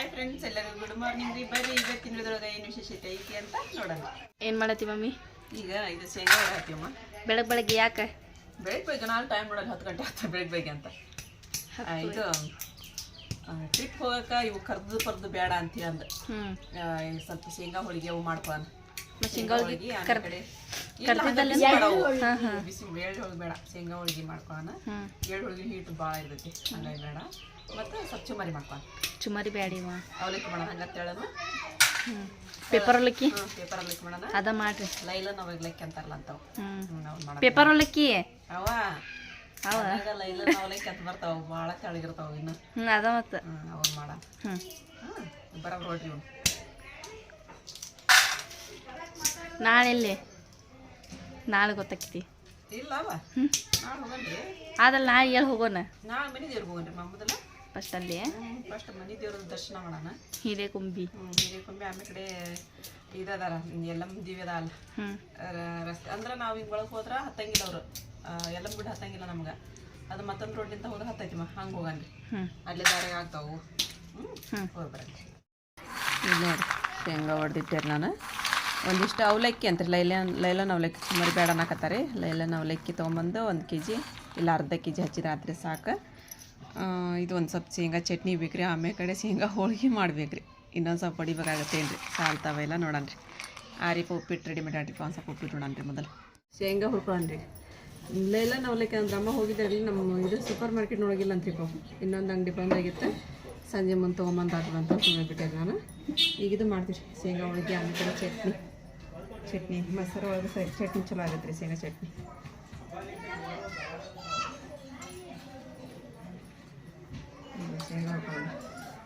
Hi friends ಎಲ್ಲರೂ good morning ರೀ. ಬರ್ರಿ ಇವತ್ತಿನ ತಿನ್ನೋದ್ರೊಳಗೆ ಏನು ವಿಶೇಷತೆ ಐತಿ ಅಂತ ನೋಡೋಣ. ಏನು ಮಾಡತ್ತಿ ಮಮ್ಮಿ? ಈಗ ಇದು ಶೇಂಗಾ ಹಾಕ್ತೀವಮ್ಮ ಬೆಳಗ್ಗೆ ಬೆಳಗ್ಗೆ ಯಾಕೆ? ಬೆಳಗ್ಗೆ ಬೇಗ ನಾನು ಟೈಮ್ ನೋಡೋದು ಹತ್ತು ಗಂಟೆ ಆಗ್ತದೆ ಬೆಳಗ್ಗೆ ಬೇಗ ಅಂತ. ಆ, ಇದು ಟ್ರಿಪ್ ಹೋಗಕ್ಕೆ ಇವು ಕರ್ದು ಪರ್ದು ಬೇಡ ಅಂತೀವಿ ಅಂದ. ಹ್ಞೂ ಆ, ಈ ಸ್ವಲ್ಪ ಶೇಂಗಾ ಹೋಳಿಗೆ ಅವು ಮಾಡ್ಕೊ ಅಂತ ಶೇಂಗಾ ಹೋಳಿಗೆ ಆಮೇಲೆ ಕಡೆ ಕರ್ದಿದ್ದಲ್ಲೇ ಬಿಸಿ ಹೋಳಿಗೆ. ಬೇಡ. ಶೇಂಗಾ ಹೋಳಿಗೆ ಮಾಡ್ಕೊಳ್ಳೋಣ ಹ್ಞೂ ಏಳು ಹೋಳಿಗೆ ಹೀಟ್ ಭಾಳ ಇರ್ತೈತಿ. ಹಂಗಾಗಿ ಬೇಡ. ಮತ್ತು ಸ್ವಲ್ಪ ಚುಮರಿ ಮಾಡ್ಕೊಂಡು ಚುಮರಿ ಬ್ಯಾಡಿವ ಅವಲಕ್ಕಿ ಮಾಡೋಣ ಹಂಗತ್ತೆ ಹೇಳೋದು. ಹ್ಞೂ ಪೇಪರ್ ಹೊಲಕ್ಕಿ ಪೇಪರ್ ಅವಲಕ್ಕಿ ಮಾಡೋಣ. ಅದ ಮಾಡ್ರಿ. ಲೈಲನ್ ಅವಲಕ್ಕಿ ಅಂತಾರಲ್ಲ ಅಂತವು ಹ್ಞೂ ಪೇಪರ್ ಹೊಲಕ್ಕಿ ಅವ. ಅವ? ಅವಾಗ ಲೈಲನ್ ಅವಲಕ್ಕಿ ಅಂತ ಬರ್ತಾವ ಭಾಳ ತೆಳಗಿರ್ತಾವ ಇನ್ನು. ಹ್ಞೂ ಅದ ಮತ್ತು ಹ್ಞೂ ಅವಾಗ ಮಾಡ. ಹ್ಞೂ ನೋಡ್ರಿ ಇವ್ನು. ನಾಳೆ ನಾಳೆ ಹ್ಞೂ ನಾಳೆ ಎಲ್ಲಿ ಹೋಗೋಣ? ನಾಳೆ ಮನೆ ದೇವ್ರಿಗೆ ಹೋಗನ್ರಿ ಮೊದಲ ಫಸ್ಟ್ ಅಲ್ಲಿ? ಫಸ್ಟ್ ಮನಿ ದೇವ್ರ ದರ್ಶನ ಮಾಡೋಣ. ಹಿರೇಕುಂಬಿ. ಹ್ಞೂ ಕುಂಬಿ ಆಮೇಲೆ ಕಡೆ ಇದದಾರ ಎಲ್ಲ ದಿವ್ಯದ ಅದ ಅಲ್ಲ ರಸ್ತೆ ಅಂದ್ರೆ ನಾವು ಹಿಂಗೆ ಒಳಗೆ ಹೋದ್ರೆ ಹತ್ತಂಗಿಲ್ಲ ಅವರು ಎಲ್ಲ ಗುಡ್ಡ ಹತ್ತಂಗಿಲ್ಲ ನಮ್ಗೆ. ಅದು ಮತ್ತೊಂದು ರೋಡ್ಲಿಂದ ಹೋದ್ರೆ ಮ ಹಂಗೆ ಹೋಗನ್ರಿ ಅಲ್ಲೇ ದಾರಿಗೆ ಆಗ್ತಾವು. ಹ್ಞೂ ನೋಡಿ ಶೇಂಗಾ ಹೊಡೆದಿಟ್ಟೇರಿ ನಾನು. ಒಂದಿಷ್ಟು ಅವಲಕ್ಕಿ ಅಂತ ಲೈಲನ್ ಲೈಲನ್ ಅವಲಕ್ಕಿ ಸುಮಾರು ಬೇಡ ಅನ್ನಕತ್ತಾರೆ ಲೈಲನ್ ಅವಲಕ್ಕಿ ತೊಗೊಂಬಂದು ಒಂದು ಕೆ ಜಿ ಇಲ್ಲ ಅರ್ಧ ಕೆ ಜಿ ಹಚ್ಚಿದ್ರೆ ಆದರೆ ಸಾಕು. ಇದು ಒಂದು ಸ್ವಲ್ಪ ಶೇಂಗಾ ಚಟ್ನಿ ಬೇಕ್ರಿ, ಆಮೇಲೆ ಕಡೆ ಶೇಂಗಾ ಹೋಳಿಗೆ ಮಾಡ್ಬೇಕ್ರಿ. ಇನ್ನೊಂದು ಸ್ವಲ್ಪ ಹೊಡಿಬೇಕಾಗತ್ತೇನು ರೀ ಸಾಲ್ತಾವೆಲ್ಲ ನೋಡಣ್ರಿ ಆ ರೀಪ ಉಪ್ಪಿಟ್ಟು ರೆಡಿ ಮಾಡಿ ಒಂದು ಸ್ವಲ್ಪ ಉಪ್ಪಿಟ್ಟು ರೀ ಮೊದಲು. ಶೇಂಗಾ ಹುರ್ಕೊಳ್ಳೋಣ್ರಿ ಇಲ್ಲೆಲ್ಲ ನೋಡ್ಲಿಕ್ಕೆ ಅಂದ್ರೆ ಅಮ್ಮ ಹೋಗಿದ್ರಲ್ಲಿ ನಮ್ಮ ಇದು ಸೂಪರ್ ಮಾರ್ಕೆಟ್ ನೋಡೋಗಿಲ್ಲ ಅಂತ ಪಾಪ. ಇನ್ನೊಂದು ಅಂಗಡಿ ಬಂದಾಗಿತ್ತು ಸಂಜೆ ಮುಂದೆ ತೊಗೊಂಬಂದು ಅಂತ ಸುಮ್ಮನೆ ನಾನು. ಈಗ ಇದು ಮಾಡ್ತೀವಿ ಶೇಂಗಾ ಹೋಳಿಗೆ, ಆಮೇಲೆ ಚಟ್ನಿ. ಚಟ್ನಿ, ಮೊಸರು ಒಳಗೆ ಸರಿ ಚಟ್ನಿ ಚಲೋ ಆಗುತ್ತೆ ರೀ ಶೇಂಗಾ ಚಟ್ನಿ ಹ್ಮ್, ಶೇಂಗಾ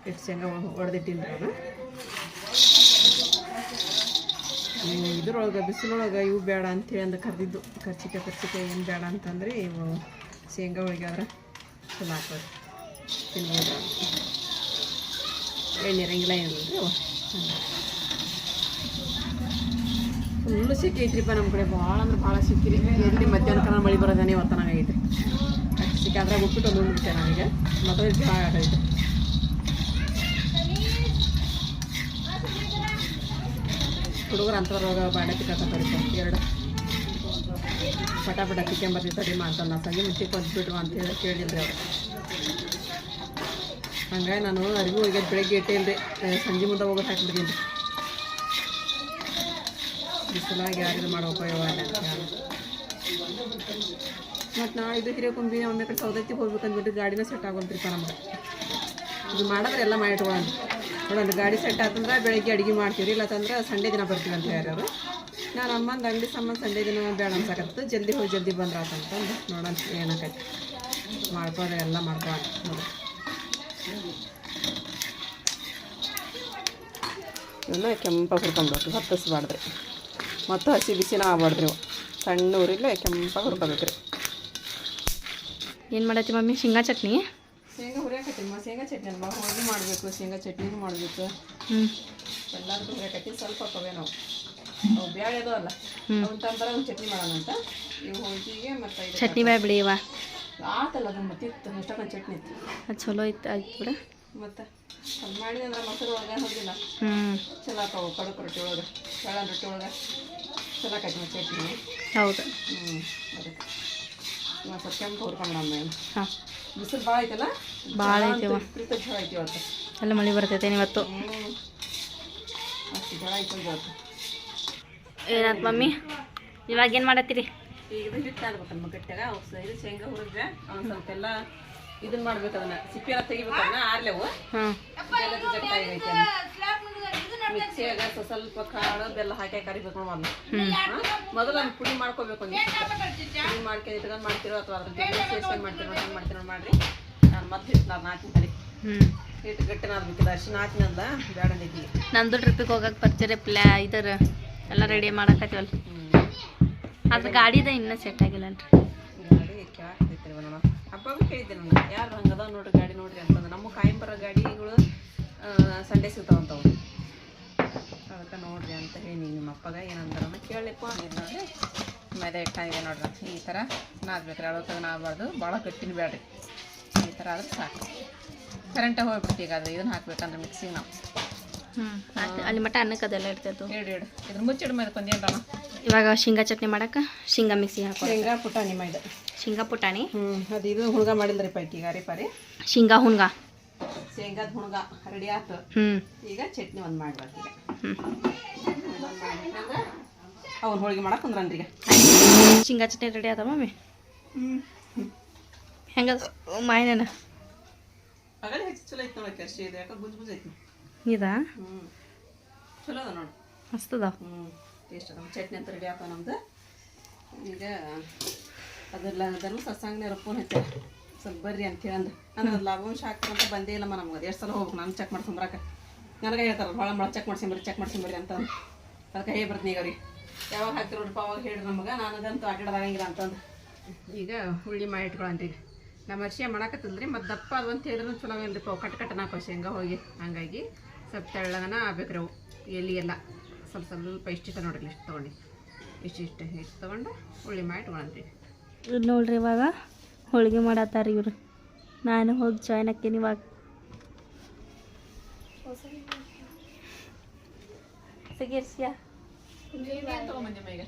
ಇಟ್ಟು ಶೇಂಗಾ ಹೊಡೆದಿಟ್ಟಿನಿ ಇದ್ರೊಳಗೆ ಬಿಸಿಲೊಳಗೆ ಇವು ಬೇಡ ಅಂತೇಳಿ ಅಂದ ಕರೆದಿದ್ದು. ಕರ್ಚಿಕಾಯಿ ಕರ್ಚಿಕಾಯಿ ಏನು ಬೇಡ ಅಂತಂದ್ರೆ ಇವು ಶೇಂಗಾ ಹೋಳಿಗೆ ಆದ್ರೆ ಚಲೋ ಹಾಕೋದು ತಿನ್ಬೋದು. ಎಣ್ಣೆ ಇರಂಗಿಲ್ಲ ಏನಿಲ್ಲ ಫುಲ್ಲು ಸಿಕ್ಕಿ ಐತ್ರಿಪ್ಪ ನಮ್ಮ ಕಡೆ. ಭಾಳ ಅಂದ್ರೆ ಭಾಳ ಸಿಕ್ಕಿರಿ. ಎಲ್ಲಿ ಮಧ್ಯಾಹ್ನ ಕಾಲ ಮಳೆ ಬರೋದೇನೆ ಇವತ್ತು ಸಿಕ್ಕಿ ಅದ್ರಾಗ ಉಪ್ಪಿಟ್ಟು ಒಂದು ಉಂಡ್ಬಿಟ್ಟೆ ನನಗೆ. ಮತ್ತೆ ಭಾಳ ಆಗೈತೆ ಹುಡುಗರು ಅಂಥವ್ರೊಳಗೆ ಬಾಂಡೆ ತಿಕ್ಕತ್ತರಿಪ್ಪ ಎರಡು. ಪಟ ಪಟ ಸರಿ ಮಾಡ್ತಾನೆ ಸಂಜೆ ಮುಂಚೆ ಕೊಂದ್ಬಿಟ್ರು ಅಂತ ಹೇಳಿ ಕೇಳಿದ್ರೆ ಅವ್ರು. ಹಂಗಾಗಿ ನಾನು ಅರಿವು ಈಗ ಬೆಳಗ್ಗೆ ಇಟ್ಟೇ ಇಲ್ರಿ. ಸಂಜೆ ಮುಂದೆ ಹೋಗೋದು ಹಾಕ್ಬಿಡ್ತೀನಿ. ಬಿಸಿಲಾಗಿ ಯಾರಿಗೂ ಮಾಡೋ ಉಪಯೋಗ ಮತ್ತು ಇದು ಹಿರಿಯಕೊಂಬಿ ಒಮ್ಮೆ ಕಡೆ ಸೌದತ್ತಿ ಹೋಗ್ಬೇಕಂದ್ಬಿಟ್ಟು ಗಾಡಿನ ಸೆಟ್ ಆಗೋಲ್ತ್ರಿಪ್ಪ ನಮ್ಗೆ ಇದು ಮಾಡಿದ್ರೆ ಎಲ್ಲ ಮಾಡಿ ಇಟ್ಕೊಳ್ಳೋಣ ನೋಡೋಣ ಗಾಡಿ ಸೆಟ್ ಆತಂದ್ರೆ ಬೆಳಗ್ಗೆ ಅಡುಗೆ ಮಾಡ್ತೀವಿ ಇಲ್ಲ ಅಂತಂದ್ರೆ ಸಂಡೇ ದಿನ ಬರ್ತೀವಿ ಅಂತ ಯಾರು ನಾನು ಅಮ್ಮಂದು ಅಂಗಡಿ ಸಂಬಂಧ ಸಂಡೇ ದಿನ ಬೇಡ ಅನ್ಸಕತ್ತು ಜಲ್ದಿ ಹೋಗಿ ಜಲ್ದಿ ಬಂದ್ರ ಅಂತಂದು ನೋಡೋಣ ಏನಾಕೈತಿ. ಮಾಡ್ಕೊಂಡ್ರೆ ಎಲ್ಲ ಮಾಡ್ಕೊಳ್ಳೋಣ ನೋಡಿ. ಇವನ್ನ ಕೆಂಪಾಗಿ ಹುರ್ಕೊಂಡ್ಬಿಡ್ತು ಹತ್ತಿಸ್ಬಾರ್ದ್ರಿ ಮತ್ತು ಹಸಿ ಬಿಸಿನ ಆಗ್ಬಾರ್ದ್ರಿ ಸಣ್ಣ ಊರಿಲ್ಲೇ ಕೆಂಪಾಗಿ ಹುರ್ಕೋಬೇಕ್ರಿ ಏನು ಮಾಡತ್ತಿ ಮಮ್ಮಿ? ಶೇಂಗಾ ಚಟ್ನಿ? ಶೇಂಗಾ ಹುರಿಯಾಕತ್ತಿ ಶೇಂಗಾ ಚಟ್ನಿ ಅಲ್ವಾ? ಹೋಳಿಗೆ ಮಾಡಬೇಕು ಶೇಂಗಾ ಚಟ್ನಿನೂ ಮಾಡಬೇಕು. ಹ್ಞೂ ಎಲ್ಲರಿಗೂ ಹುರಿಯಾಕತ್ತಿ ಸ್ವಲ್ಪ ಹಾಕೋವೆ ನಾವು. ಅವು ಬ್ಯಾಳೆ ಅಲ್ಲ ಅವನ್ನ ತಂಬರ ಒಂದು ಚಟ್ನಿ ಮಾಡೋಣ ಅಂತ. ಇವು ಹೋಳಿಗೆ ಮತ್ತು ಚಟ್ನಿ ಚಟ್ನಿ ಬಿಡಿ ಬಿಡಿಯವ ಆತಲ್ಲ ಅದು ಮತ್ತೆ ಇತ್ತು ಎಷ್ಟೊಂದು ಚಟ್ನಿ ಇತ್ತು. ಅದು ಚಲೋ ಇತ್ತು ಆಯ್ತು ಬಿಡ. ಮತ್ತು ಅದು ಮಾಡಿದ್ರೆ ಮೊಸರು ಒಳಗೆ ಹೋಗಿಲ್ಲ. ಹ್ಞೂ ಚಲೋ ಆಕಾವು ಕಡಕ್ ರೊಟ್ಟಿ ಒಳಗೆ ಬೇಳೆ ರೊಟ್ಟಿ ಒಳಗೆ. ಚಲೋ ಆಕೈತಿ ಚಟ್ನಿ. ಹೌದು. ಹ್ಞೂ ಅದಕ್ಕೆ. ಕೆಂಪು ಹುರ್ಕೊಂಡು ಹಾಂ. ಬಿಸಿಲು ಭಾಳ ಐತಲ್ಲ? ಭಾಳ ಐತೆವ ವಿಪರೀತ ಜ್ವರ ಐತಿ ಇವತ್ತು. ಎಲ್ಲ ಮಳೆ ಬರ್ತೈತೆ ಇವತ್ತು? ಹ್ಞೂ ಅಷ್ಟು ಜ್ವರ ಐತಲ್ಲ ಇವತ್ತು. ಏನಾಯ್ತು ಮಮ್ಮಿ? ಇವಾಗ ಏನು ಮಾಡತ್ತೀರಿ? ಈಗ ಹಿಟ್ಟು ಆಗ್ಬೇಕಮ್ಮ ಗಟ್ಟಾಗ ಅವು ಸ- ಇದು ಶೇಂಗಾ ಹುರಿದ್ರೆ ಅವ್ನು ಸ್ವಲ್ಪ ಎಲ್ಲ ಇದನ್ನ ಮಾಡ್ಬೇಕು ಅದನ್ನ. ಸಿಪ್ಪೆ ಎಲ್ಲ ತೆಗಿಬೇಕು ಅದನ್ನ ಆರ್ಲೆವು ಹಾಂ ಬೆಲ್ಲದ ಗಟ್ಟಾಗೈತೆ ಮಿಕ್ಸಿಯಾಗ ಸ್ವ- ಸ್ವಲ್ಪ ಕಾಳು ಬೆಲ್ಲ ಹಾಕಿ ಕರಿಬೇಕು ಮೊದಲು. ಅದನ್ನ ಮೊದಲು ಒಂದು ಪುಡಿ ಮಾಡ್ಕೋಬೇಕು ಒಂದು ಪುಡಿ ಮಾಡ್ಕೊಂಡು ಇಟ್ಕೊಂಡು ಮಾಡ್ತಿರೋ ಅಥವಾ ಅದ್ರ ಸೇರ್ಸ್ಕೊಂಡು ಮಾಡ್ತಿರೋ ಹೆಂಗೆ ಮಾಡ್ತಿರೋ ಮಾಡ್ರಿ. ನಾನು ಮತ್ತೆ ಹಿಟ್ಟು ನಾನು ತಲೆ ಹ್ಞೂ ಹಿಟ್ಟು ಗಟ್ಟಿನ ಆಗ್ಬೇಕಿದೆ ಅರ್ಶಿನ ಹಾಕಿನಲ್ಲ ಬೇಡ ನೀತಿಗೆ ನಂದು ಟ್ರಿಪ್ಪಿಗೆ ಹೋಗಕ್ಕೆ ಬರ್ತೀರಿ ಪ್ಲಾ ಇದರ ಎಲ್ಲ ರೆಡಿ ಮಾಡಕತ್ತೀವಲ್ಲ ಅದ್ರ ಗಾಡಿದ ಇನ್ನೂ ಸೆಟ್ ಆಗಿಲ್ಲನ್ರಿ ಗಾಡಿ ಕ್ಯಾಕ್ತೈತ್ರಿ ನಾನು ಹಬ್ಬ ಕೇಳಿದ್ದೆ ನಾನು. ಯಾರು ಹಂಗದ ನೋಡ್ರಿ ಗಾಡಿ ನೋಡ್ರಿ ಅಂತಂದ್ರೆ ನಮ್ಮ ಕಾಯಂ ಬರೋ ಗಾಡಿಗಳು ಸಂಡೇ ಸಿಗ್ತಾವಂತವು ಅದಕ್ಕೆ ನೋಡ್ರಿ ಅಂತ ಹೇಳಿ ನಿಮ್ಮ ಅಪ್ಪಗ ಏನಂತಾರ ಕೇಳಲಿಕ್ಕೂ ನೋಡಿ ಮೈದಾ ಹಿಟ್ಟು ಇದೆ ನೋಡ್ರಿ ಈ ಥರ ನಾದ್ಬೇಕ್ರಿ ಅಳೋತಾಗ ನಾದಬಾರ್ದು. ಭಾಳ ಗಟ್ಟಿನ ಬೇಡ್ರಿ ಈ ಥರ ಆದ್ರೆ ಸಾಕು. ಕರೆಂಟ್ ಹೋಗ್ಬಿಟ್ಟು ಈಗ ಅದು. ಇದನ್ನ ಹಾಕ್ಬೇಕಂದ್ರೆ ಮಿಕ್ಸಿಗೆ ನಾವು. ಹ್ಞೂ ಅಲ್ಲಿ ಮಟ್ಟ ಅನ್ನಕ್ಕೆ ಅದೆಲ್ಲ ಇರ್ತೈತು ಇಡು ಇಡು. ಇದ್ರ ಮುಚ್ಚಿಡ್ ಮೇಲೆ ಕೊಂದೇನ್ರಣ ಇವಾಗ ಶೇಂಗಾ ಚಟ್ನಿ ಮಾಡಕ್ಕೆ ಶೇಂಗಾ ಮಿಕ್ಸಿ ಹಾಕೋ ಶೇಂಗಾ ಪುಟಾಣಿ ಮಾಡಿದೆ. ಶೇಂಗಾ ಪುಟಾಣಿ. ಹ್ಞೂ ಅದು ಇದು ಹುಣ್ಗ ಮಾಡಿಲ್ರಿ ಪೈಟಿ ಈಗ ಪಾರಿ. ಶೇಂಗಾ ಹುಣ್ಗ. ಶೇಂಗಾದ ಹುಣ್ಗ ರೆಡಿ ಆತು. ಈಗ ಚಟ್ನಿ ಒಂದು ಮಾಡ್ಬೇಕು ಈಗ. ಅವ್ನು ಹೋಳಿಗೆ ಮಾಡಕ್ಕೆ ಕುಂದ್ರನ್ರಿ ಈಗ. ಶೇಂಗಾ ಚಟ್ನಿ ರೆಡಿ ಆದ ಮಮ್ಮಿ ಹೆಂಗ ಮಾಯನ ಆಗಲೇ ಹೆಚ್ಚು ಚಲೋ ಐತೆ ನೋಡಕ್ಕೆ ಅರ್ಶಿ ಇದೆ ಯಾಕೆ ಗುಜ್ ಗುಜ್ ಐತಿ ಇದಾ? ಚಲೋ ಅದ ನೋಡಿ. ಮಸ್ತದ ಹ್ಞೂ ಟೇಸ್ಟ್ ಅದ. ಚಟ್ನಿ ಅಂತ ರೆಡಿ ಆಪ ನಮ್ದು. ಈಗ ಅದೆಲ್ಲ ಅದನ್ನು ಸತ್ಸಂಗನೇ ರೊಪ್ಪನ್ ಹಚ್ಚ ಸ್ವಲ್ಪ ಬರ್ರಿ ಅಂತ ಹೇಳಂದ ನನಗೆ ಅದು ಲಾಭಾಂಶ ಹಾಕ್ತಂತ ಬಂದೇ ಇಲ್ಲಮ್ಮ ನಮ್ಗೆ. ಅದು ಎಷ್ಟು ಸಲ ಹೋಗ್ಬೇಕು? ನಾನು ಚೆಕ್ ಮಾಡ್ಸಂಬ್ರಾಕ ನನಗೆ ಹೇಳ್ತಾರೆ ಭಾಳ ಭಾಳ ಚೆಕ್ ಮಾಡ್ಸಂಬರಿ ಚೆಕ್ ಮಾಡ್ಸಂಬರಿ ಅಂತ ಅದಕ್ಕೆ ಹೇ ಬರ್ತೀನಿ ಈಗ ಅವ್ರಿಗೆ. ಯಾವಾಗ ಹಾಕ್ತಿರೋ ಅವಾಗ ಹೇಳ್ರಿ ನಾನು ಅದಂತೂ ಆಟಾಡೋದಾಗಂಗಿಲ್ಲ ಅಂತಂದು ಈಗ ಹುಳ್ಳಿ ಮಾಡಿ ಇಟ್ಕೊಳಂತೀಗ ನಮ್ಮ ಅರ್ಶಿಯ ಮಾಡಾಕತ್ತಿಲ್ರಿ ಮತ್ತು ದಪ್ಪ ಅದು ಅಂತ ಹೇಳಿದ್ರು ಚಲೋ ಇಲ್ಲ ರೀ ಪಾವು. ಕಟ್ ಕಟ್ಟನ ಹಾಕೋ ಶೇಂಗಾ ಹೋಗಿ ಹಂಗಾಗಿ ಸ್ವಲ್ಪ ತೆಳ್ಳಗನ ಆಗ್ಬೇಕು ಅವು. ಎಲ್ಲಿ ಎಲ್ಲ ಸ್ವಲ್ಪ ಸ್ವಲ್ಪ ಇಷ್ಟಿಷ್ಟ ನೋಡ್ರಿ ಇಷ್ಟು ತೊಗೊಂಡು. ಇಷ್ಟು ಇಷ್ಟು ತೊಗೊಂಡು ಹುಳಿ ಮಾಡಿ ಇಟ್ಕೊಳಂತೀವಿ ನೋಡ್ರಿ ಇವಾಗ. ಹೋಳಿಗೆ ಮಾಡತ್ತಾರ ಇವರು. ನಾನು ಹೋಗಿ ಜಾಯ್ನ್ ಆಕೇನಿ ಇವಾಗ. ಸಿಗಿರ್ಸಿಯಾ? ತೊಗೊಂಬಂದಿ ಈಗ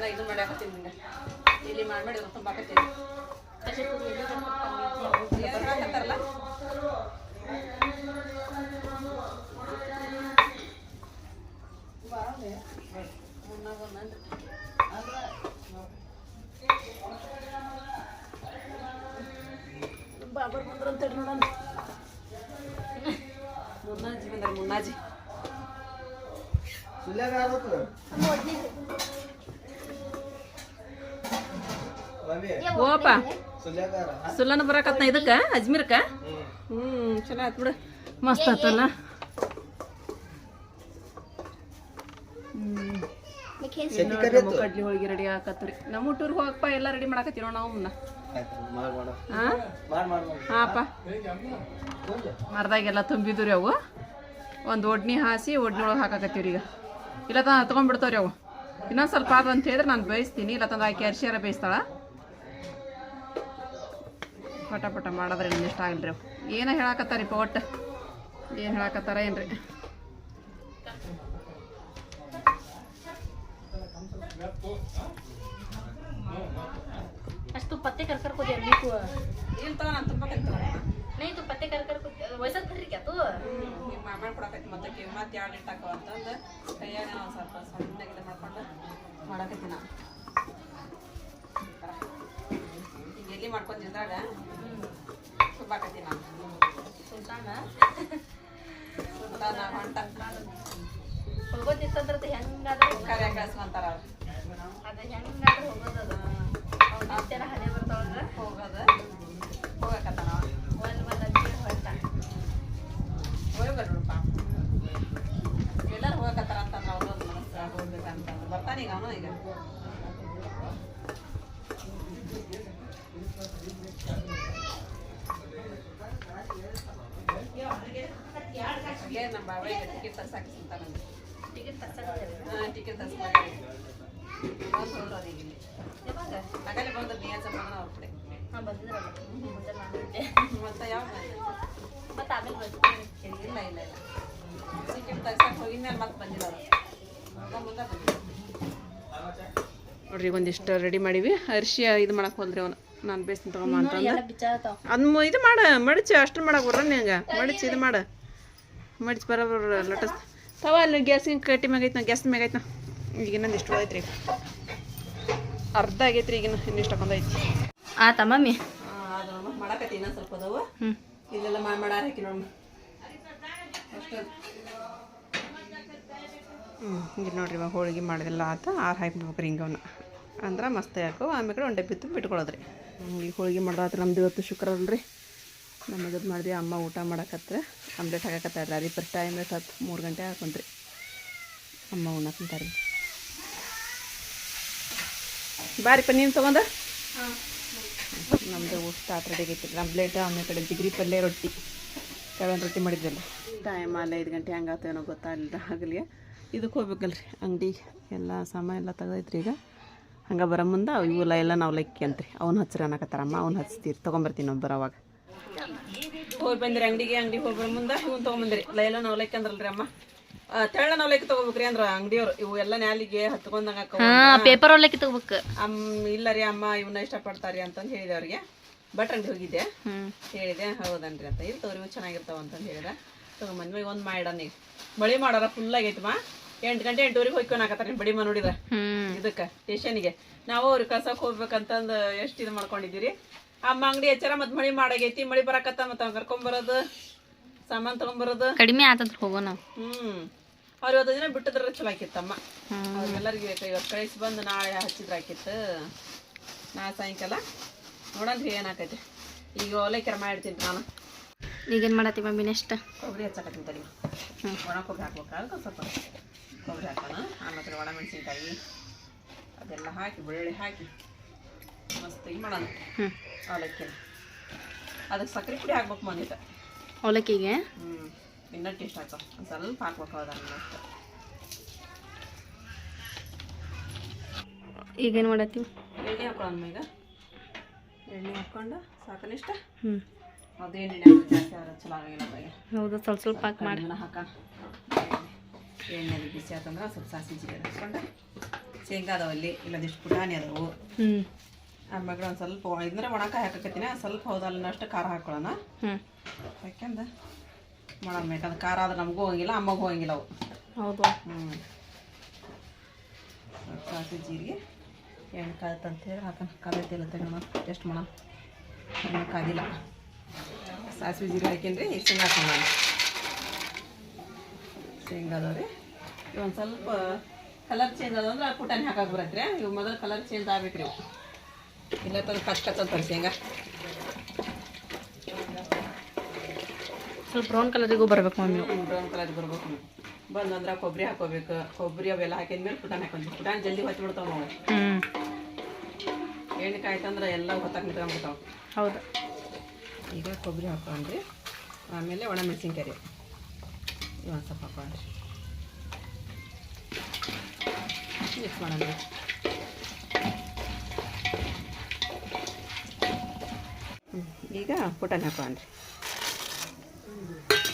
ಕೈಯಾಗನ ಇದು ಮಾಡಾಕತ್ತೀನಿ ನಿಂಗೆ. ಇಲ್ಲಿ ಮಾಡಿ ಮಾಡಿ ತುಂಬಾಕತ್ತೀನಿ ಏನು ಹೇಳಕತ್ತಾರಲ್ಲ ಮುನ್ನಾಜಿ ಬಂದ್ರೆ ಮುನ್ನಾಜಿ. ಓಪ. ಸುಲ್ಲನ ಬರಾಕತ್ನ ಇದಕ್ಕ? ಅಜ್ಮೀರ್ಕ? ಹ್ಮ್ ಚಲೋ ಆಯ್ತು ಬಿಡು. ಮಸ್ತ್ ಆತಲ್ಲ ಕಡ್ಲಿ ಹೋಳಿಗೆ ರೆಡಿ ಆಕತ್ರಿ ನಮ್ಮ ಟೂರ್ ಹೋಗಪ್ಪ ಎಲ್ಲ ರೆಡಿ ಮಾಡಾಕತ್ತೀವಿ ನಾವು ಮುನ್ನ ಹಾ ಹಾಪ ಮರದಾಗೆಲ್ಲ ತುಂಬಿದ್ರಿ ರೀ ಅವು. ಒಂದು ಒಡ್ನಿ ಹಾಸಿ ಒಡ್ನಿ ಒಳಗೆ ಹಾಕಾಕತ್ತೀವ್ರಿ ಈಗ. ಇಲ್ಲ ತಂದು ಹತ್ಕೊಂಡ್ಬಿಡ್ತಾವ್ರಿ ಅವು. ಇನ್ನೊಂದು ಸ್ವಲ್ಪ ಆದ ಅಂತ ಹೇಳಿದ್ರೆ ನಾನು ಬೇಯಿಸ್ತೀನಿ. ಇಲ್ಲ ತಂದು ಹಾಕಿ ಅರ್ಶಿಯಾರ ಬೇಯಿಸ್ತಾಳ. ಪಟ ಪಟ ಮಾಡಿದ್ರೆ ನಿಮ್ಗೆ ಇಷ್ಟ ಆಗಲ್ರಿ. ರೀ ಏನೋ ಹೇಳಾಕತ್ತಾರಿಪ್ಪ ಒಟ್ಟು? ಏನು ಹೇಳಾಕತ್ತಾರ ಏನ್ರಿ? ಅಷ್ಟು ಪತ್ತೆ ಕರ್ಕರ್ ಕೂದಿ ಅರ್ಬೇಕು ಇಲ್ಲ ತಗೋ ನಾನು ತುಂಬ ನೈ ತು ಪತ್ತೆ ಕರ್ಕರ್ ವಯಸ್ಸಾಗ ಬರ್ರಿ ಕ್ಯಾತು ನಿಮ್ಮ ಮಾಮ ಕೊಡಕೈತಿ ಮತ್ತೆ ಮತ್ತೆ ಎರಡು ಇಟ್ಟಾಕೋ ಅಂತಂದು ಕೈಯಾಗ ಒಂದು ಸ್ವಲ್ಪ ಸಣ್ಣಗೆ ಇದು ಮಾಡ್ಕೊಂಡು ಮಾಡಕತ್ತಿ ನಾನು. ಈಗ ಎಲ್ಲಿ ಮಾಡ್ಕೊಂಡು ತಿಂದಾಗ ಸುಬ್ಬಾಕತ್ತಿ ನಾನು. ಸುಲ್ತಾನ? ಸುಲ್ತಾನ ಹೊಂಟ ಹೋಗೋದಿತ್ತಂದ್ರೆ ಹೆಂಗಾದ್ರೆ ಕಾರ್ಯ ಕಳ್ಸ್ಕೊಂತಾರ ಅವ್ರು. ಅದು ಹೆಂಗಾದ್ರೆ ಹೋಗೋದು ಅದು. ನಿತ್ಯನ ಹಣೆ ಬರ್ತಾವಂದ್ರೆ ಹೋಗೋದು ಅವ. ಒಂದು ಒಂದು ಅಜ್ಜಿ ಹೊರಟ ಹೋಗಿ ಬರ್ಬಿಡಪ್ಪ ಎಲ್ಲರೂ ಹೋಗಕತ್ತಾರ ಅಂತಂದ್ರೆ ಅವನೊಂದು ಮನಸ್ಸು ಹೋಗ್ಬೇಕಂತಂದ್ರೆ ಬರ್ತಾನೆ ಈಗ ಅವನು ಈಗ ಏನ್ ನಮ್ಮ ಬಾವ ಈಗ ಟಿಕೆಟ್ ತರ್ಸಾಕಿ ಸುತ್ತಾನಂತೆ ಟಿಕೆಟ್ ತರ್ಸಕ್ಕೆ ಹಾಂ ಟಿಕೆಟ್ ತರ್ಸ್ಬೇಕು ಬಂದು ಹೋದ್ರು ಅದು ಈಗ ಇಲ್ಲಿ ಯಾವಾಗ ಆಗಲೇ ಬಂದ್ರೆ ನೀ ಅಂತ ಬಂದ್ರೆ ಅವ್ರ ಕಡೆ ಹಾಂ ಬಂದಿದ್ರಲ್ಲ ಮುಂದೆ ಮಾಡಿಬಿಟ್ಟೆ ಮತ್ತೆ ಯಾವ ಮತ್ತೆ ಆಮೇಲೆ ಬರ್ತೀನಿ ಇಲ್ಲ ಇಲ್ಲ ಇಲ್ಲ ಟಿಕೆಟ್ ತರ್ಸಕ್ಕೆ ಹೋಗಿದ್ಮೇಲೆ ಮತ್ತೆ ಬಂದಿಲ್ಲ ಅವ್ರು ಮುಂದೆ ಬಂದಿಲ್ಲ ನೋಡ್ರಿ ಒಂದಿಷ್ಟು ರೆಡಿ ಮಾಡೀವಿ. ಅರಿಶಿ ಇದು ಮಾಡಕ್ಕೆ ಹೋದ್ರಿ ಅವನು. ನಾನು ಬೇಸಿನ ತಗೊಂಬ ಅಂತಂದು. ಎಲ್ಲ ಇದು ಮಾಡ ಮಡಚಿ ಅಷ್ಟು ಮಾಡಕ್ಕೆ ಬರ ನಿಂಗೆ ಮಡಚಿ ಇದು ಮಾಡ. ಮಡಚಿ ಬರೋಬ್ರ ಲಟಸ್ ತವ ಅಲ್ಲಿ ಗ್ಯಾಸಿನ ಕಟ್ಟಿ ಮ್ಯಾಗ ನಾ ಗ್ಯಾಸ್ ಮ್ಯಾಗ ನಾ ಈಗ ಇನ್ನೊಂದು ಇಷ್ಟು ರೀ. ಅರ್ಧ ಆಗೈತ್ರಿ ಈಗಿನ ಇನ್ನಿಷ್ಟು ಬಂದೈತಿ ಆತ ಮಮ್ಮಿ? ಮಾಡಕತ್ತಿ ಇನ್ನೊಂದು ಸ್ವಲ್ಪ ಅದಾವು. ಮಾಡಿ ಹಾಕಿ ಹ್ಞೂ ಹಿಂಗೆ ನೋಡ್ರಿ ಇವಾಗ ಹೋಳಿಗೆ ಮಾಡೋದಿಲ್ಲ ಆತ ಆರು ಹಾಕ್ಬಿಡ್ಬೇಕ್ರಿ ಹಿಂಗೆ ಅವನ್ನ ಅಂದ್ರೆ ಮಸ್ತ್ ಯಾಕೋ ಆಮೇಲೆ ಒಂದು ಡಬ್ಬಿ ತುಂಬ ಬಿಟ್ಕೊಳ್ಳೋದ್ರಿ ಹ್ಮ್, ಈಗ ಹೋಳಿಗೆ ಮಾಡೋದಾತ್ರ ನಮ್ದು ಇವತ್ತು ಶುಕ್ರವಾರ ಅಲ್ರಿ ನಮಗದು ಮಾಡಿದ್ವಿ ಅಮ್ಮ ಊಟ ಮಾಡಕತ್ರ. ಆಮ್ಲೆಟ್ ಹಾಕಕತ್ತಾರ ರೀ. ಫಸ್ಟ್ ಟೈಮ್ ಹತ್ತು ಮೂರು ಗಂಟೆ ಹಾಕೊಂಡ್ರಿ ಅಮ್ಮ ಉಣ್ಣಕ್ಕಂತಾರೆ ಬಾರಿ ನೀನು ತೊಗೊಂಡ? ನಮ್ದು ಊಟ ಸ್ಟಾರ್ಟ್ ರೆಡಿ ಆಗೈತಿ ಆಮ್ಲೆಟ್ ಆಮೇಲೆ ಕಡೆ ಜಿಗ್ರಿ ಪಲ್ಯ ರೊಟ್ಟಿ. ಕೆಳಗೊಂದು ರೊಟ್ಟಿ ಮಾಡಿದ್ವಲ್ಲ ಟೈಮ್ ಅಲ್ಲ ಐದು ಗಂಟೆ ಹಂಗಾತೇನೋ ಗೊತ್ತಾಗಲಿಲ್ಲ ಆಗಲಿ ಇದಕ್ಕೆ ಹೋಗ್ಬೇಕಲ್ರಿ ಅಂಗಡಿ. ಎಲ್ಲ ಸಾಮಾನು ಎಲ್ಲ ತೆಗ್ದೈತ್ರಿ ಈಗ. ಹಂಗೆ ಬರೋ ಮುಂದೆ ಇವು ಎಲ್ಲ ನಾವು ಲೈಕ್ ಅಂತ್ರಿ ಅವ್ನು ಹಚ್ಚಿರ ಅನ್ನಕತ್ತಾರಮ್ಮ ಅವ್ನು ಹಚ್ತೀರಿ. ತೊಗೊಂಬರ್ತೀನಿ ನಾವು ಬರೋವಾಗ ಹೋಗಿ ಬಂದ್ರಿ ಅಂಗಡಿಗೆ ಅಂಗಡಿಗೆ ಹೋಗಿ ಬರೋ ಮುಂದೆ ಇವ್ನು ತೊಗೊಂಬಂದ್ರಿ. ಲೈಲ ನಾವು ಲೈಕ್ ಅಂದ್ರಲ್ರಿ ಅಮ್ಮ. ತೆಳ್ಳ ನಾವು ಲೈಕ್ ತೊಗೋಬೇಕ್ರಿ ಅಂದ್ರ ಅಂಗಡಿಯವ್ರು. ಇವು ಎಲ್ಲ ನ್ಯಾಲಿಗೆ ಹತ್ಕೊಂಡಂಗೆ ಪೇಪರ್ ತಗೋಬೇಕು. ಅಮ್ ಇಲ್ಲ ರೀ ಅಮ್ಮ ಇವನ್ನ ಇಷ್ಟಪಡ್ತಾರಿ ಅಂತಂದು ಹೇಳಿದೆ ಅವ್ರಿಗೆ. ಬಟ್ ಅಂಗಡಿ ಹೋಗಿದ್ದೆ. ಹ್ಮ್. ಹೇಳಿದೆ ಹೌದನ್ರಿ ಅಂತ. ಇರ್ತವ್ರಿ ಇವು ಚೆನ್ನಾಗಿರ್ತಾವ ಅಂತಂದು ಹೇಳಿದೆ. ತಗೊಂಬಂದ್ವಿ ಒಂದು ಮಾಡೋಣ ಈಗ ಮಳಿ ಮಾಡೋರ ಫುಲ್ ಆಗೈತಿ ಮಾ ಎಂಟು ಗಂಟೆ ಎಂಟೂವರೆಗೆ ಹೋಗ್ಕೊಳಕತ್ತಾರ ಬಡಿ ಮಾ ನೋಡಿದ ಇದಕ್ಕೆ ಸ್ಟೇಷನ್ಗೆ ನಾವು ಅವ್ರಿಗೆ ಕಳ್ಸಕ್ಕೆ ಹೋಗ್ಬೇಕಂತಂದು ಎಷ್ಟು ಇದು ಮಾಡ್ಕೊಂಡಿದ್ದೀರಿ? ಅಮ್ಮ ಅಂಗಡಿ ಹಚ್ಚಾರ ಮತ್ತು ಮಳಿ ಮಾಡಾಗೈತಿ ಮಳಿ ಬರಕತ್ತ ಮತ್ತು ಕರ್ಕೊಂಬರೋದು ಸಾಮಾನು ತಗೊಂಬರೋದು ಕಡಿಮೆ ಆತಂದ್ರೆ ಹೋಗೋಣ ಹ್ಞೂ ಅವ್ರು ಇವತ್ತು ದಿನ ಬಿಟ್ಟಿದ್ರೆ ಚಲೋ ಆಕಿತ್ತಮ್ಮ. ಅವ್ರಿಗೆಲ್ಲರಿಗೆ ಇವತ್ತು ಕಳಿಸಿ ಬಂದು ನಾಳೆ ಹಚ್ಚಿದ್ರೆ ಆಕಿತ್ತು. ನಾ ಸಾಯಂಕಾಲ ನೋಡನ್ರಿ ಏನಾಕೈತಿ. ಈಗ ಅವಲಕ್ಕಿ ಮಾಡಿರ್ತೀನಿ ನಾನು. ಈಗೇನು ಮಾಡತ್ತಿ ಮಮ್ಮಿ ನೆಕ್ಸ್ಟ್ ಕೊಬ್ಬರಿ ಹಚ್ಚಕತ್ತೀನಿ ತಡಿ. ಹ್ಞೂ ಒಣ ಕೊಬ್ಬರಿ ಹಾಕ್ಬೇಕಾದ್ರೆ ಸ್ವಲ್ಪ. ಕೊಬ್ಬರಿ ಹಾಕೋಣ. ಆಮೇಲೆ ಒಣ ಮೆಣಸಿನ್ಕಾಯಿ ಅದೆಲ್ಲ ಹಾಕಿ ಬೆಳ್ಳುಳ್ಳಿ ಹಾಕಿ ಮಸ್ತಾಗಿ ಮಾಡೋಣ. ಹ್ಮ್. ಅವಲಕ್ಕಿ. ಅದಕ್ಕೆ ಸಕ್ಕರೆ ಪುಡಿ ಹಾಕ್ಬೇಕು ಮಂದಿತ ಅವಲಕ್ಕಿಗೆ? ಹ್ಞೂ ಇನ್ನೂ ಟೇಸ್ಟ್ ಹಾಕೋ ಒಂದು ಸ್ವಲ್ಪ ಹಾಕ್ಬೇಕು ಅದನ್ನ ಅಷ್ಟೇ. ಈಗೇನು ಮಾಡತ್ತೀವಿ ಎಣ್ಣೆ ಹಾಕೊಳ್ಳೋಣ ಈಗ ಎಣ್ಣೆ ಹಾಕ್ಕೊಂಡು ಸಾಕನಿಷ್ಟ ಹ್ಞೂ ಅದೇನು ಎಣ್ಣೆ ಜಾಸ್ತಿ ಆದ್ರೆ ಚಲೋ ಆಗಿಲ್ಲ ಹೌದು ಸ್ವಲ್ಪ ಸ್ವಲ್ಪ ಹಾಕಿ ಮಾಡಿ. ಹಾಕೋಣ ಎಣ್ಣೆ ಅದು ಬಿಸಿ ಆತಂದ್ರೆ ಸ್ವಲ್ಪ ಸಾಸಿವೆ ಜೀರಿಗೆ ಹಚ್ಕೊಂಡು ಶೇಂಗಾ ಅದಾವಲ್ಲಿ ಇಲ್ಲದಿಷ್ಟು ಪುಟಾಣಿ ಅದಾವು. ಹ್ಮ್. ಆಮೇಲೆ ಒಂದು ಸ್ವಲ್ಪ ಇದ್ರೆ ಒಣಕಾಯಿ ಹಾಕಕತ್ತೀನಿ ಸ್ವಲ್ಪ ಹೌದಲ್ಲನಷ್ಟು ಖಾರ ಹಾಕೊಳ್ಳೋಣ. ಹ್ಮ್. ಯಾಕೆಂದ್ರೆ ಮಾಡೋಣ ಯಾಕಂದ್ರೆ ಖಾರ ಆದ್ರೆ ನಮಗೂ ಹೋಗಂಗಿಲ್ಲ ಅಮ್ಮಗೂ ಹೋಗಂಗಿಲ್ಲ ಅವು. ಹೌದು. ಹ್ಞೂ ಸಾಸಿವೆ ಜೀರಿಗೆ ಎಣ್ಣೆ ಕಾಯ್ತು ಹೇಳಿ ಹಾಕೋಣ. ಕಾಲೈತಿಲ್ಲ ತಗೋಣ ಟೆಸ್ಟ್ ಮಾಡೋಣ. ಎಣ್ಣೆ ಕಾದಿಲ್ಲ ಸಾಸಿವೆ ಜೀರಿಗೆ ಹಾಕೇನ್ರಿ ಶೇಂಗಾ ಹಾಕೋಣ. ಶೇಂಗಾ ಅದಾವ್ರಿ ಒಂದು ಸ್ವಲ್ಪ ಕಲರ್ ಚೇಂಜ್ ಅದಂದ್ರೆ ಪುಟಾಣಿ ಹಾಕಕ್ಕೆ ಬರತ್ರಿ. ಇವು ಮೊದಲು ಕಲರ್ ಚೇಂಜ್ ಆಗ್ಬೇಕ್ರಿ ಇವು ಇಲ್ಲ ತಂದು ಕಚ್ ಕಚ್ ಅಂತಾರೆ ಶೇಂಗಾ ಸ್ವಲ್ಪ ಬ್ರೌನ್ ಕಲರಿಗೂ ಬರ್ಬೇಕು ಮಮ್ಮಿ ಬ್ರೌನ್ ಕಲರ್ ಬರ್ಬೇಕು ಬಂದಂದ್ರೆ ಕೊಬ್ಬರಿ ಹಾಕೋಬೇಕು. ಕೊಬ್ಬರಿ ಅವೆಲ್ಲ ಹಾಕಿದ್ಮೇಲೆ ಪುಟಾಣಿ ಹಾಕೊಂಡ್ವಿ. ಪುಟಾಣಿ ಜಲ್ದಿ ಹೊತ್ತಿ ಬಿಡ್ತಾವ ನಾವು ಎಣ್ಣೆ ಕಾಯ್ತಂದ್ರೆ ಎಲ್ಲ ಹೊತ್ತಾಕ್ ನಿಂತ್ಕೊಂಡ್ಬಿಡ್ತಾವ ಹೌದು. ಈಗ ಕೊಬ್ಬರಿ ಹಾಕೊಂಡ್ರಿ ಆಮೇಲೆ ಒಣ ಮೆಣಸಿನ್ಕಾಯಿ ಒಂದು ಸ್ವಲ್ಪ ಹಾಕೊಂಡ್ರಿ. ಮಿಕ್ಸ್ ಮಾಡೋಣ ಈಗ ಪುಟಾಣಿ ಹಾಕೊಂಡ್ರಿ